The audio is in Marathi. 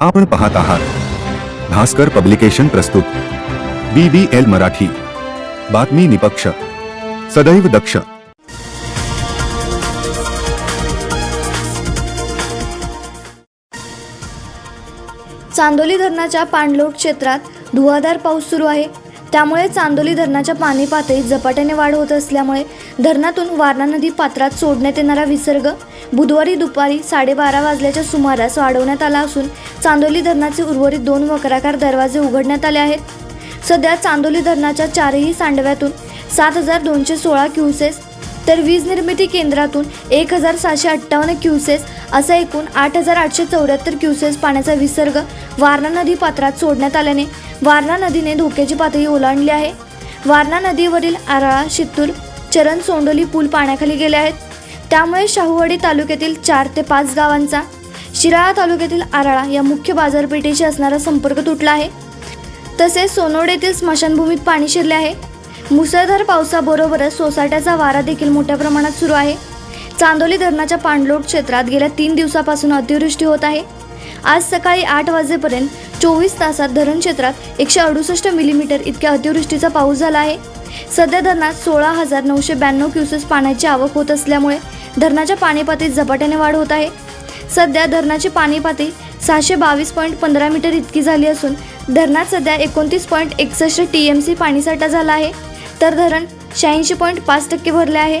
आपण पाहत आहात. भास्कर पब्लिकेशन प्रस्तुत. B B L Marathi. बातमी निपक्ष. सदैव दक्ष. चांदोली धरणाच्या पाणलोट क्षेत्रात धुवाधार पाऊस सुरू आहे. त्यामुळे चांदोली धरणाच्या पाणी पातळीत झपाट्याने वाढ होत असल्यामुळे धरणातून वारणा नदी पात्रात सोडण्यात येणारा विसर्ग बुधवारी दुपारी साडेबारा वाजल्याच्या सुमारास वाढवण्यात आला असून चांदोली धरणाचे उर्वरित दोन वक्राकार दरवाजे उघडण्यात आले आहेत. सध्या चांदोली धरणाच्या चारही सांडव्यातून सात हजार दोनशे सोळा क्युसेस तर वीज निर्मिती केंद्रातून एक हजार सहाशे अठ्ठावन्न क्युसेस असा एकूण आठ हजार आठशे चौऱ्याहत्तर क्युसेस पाण्याचा विसर्ग वारणा नदी पात्रात सोडण्यात आल्याने वारणा नदीने धोक्याची पातळी ओलांडली आहे. वारणा नदीवरील आराळा शित्तूर चरण सोंडोली पूल पाण्याखाली गेले आहेत. त्यामुळे शाहूवाडी तालुक्यातील चार ते पाच गावांचा शिराळा तालुक्यातील आराळा या मुख्य बाजारपेठेशी असणारा संपर्क तुटला आहे. तसेच सोनोड येथील स्मशानभूमीत पाणी शिरले आहे. मुसळधार पावसाबरोबरच सोसाट्याचा वारा देखील मोठ्या प्रमाणात सुरू आहे. चांदोली धरणाच्या पाणलोट क्षेत्रात गेल्या तीन दिवसापासून अतिवृष्टी होत आहे. आज सकाळी आठ वाजेपर्यंत चोवीस तासात धरण क्षेत्रात एकशे अडुसष्ट मिलीमीटर इतक्या अतिवृष्टीचा पाऊस झाला आहे. सध्या धरणात सोळा हजार नऊशे ब्याण्णव क्युसेस पाण्याची आवक होत असल्यामुळे धरणाच्या पाणी पातळीत झपाट्याने वाढ होत आहे. सध्या धरणाची पाणी पातळी सहाशे बावीस पॉईंट पंधरा मीटर इतकी झाली असून धरणात सध्या एकोणतीस पॉईंट एकसष्ट टी एम सी पाणीसाठा झाला आहे. तर धरण शहाऐंशी पॉईंट पाच टक्के भरले आहे.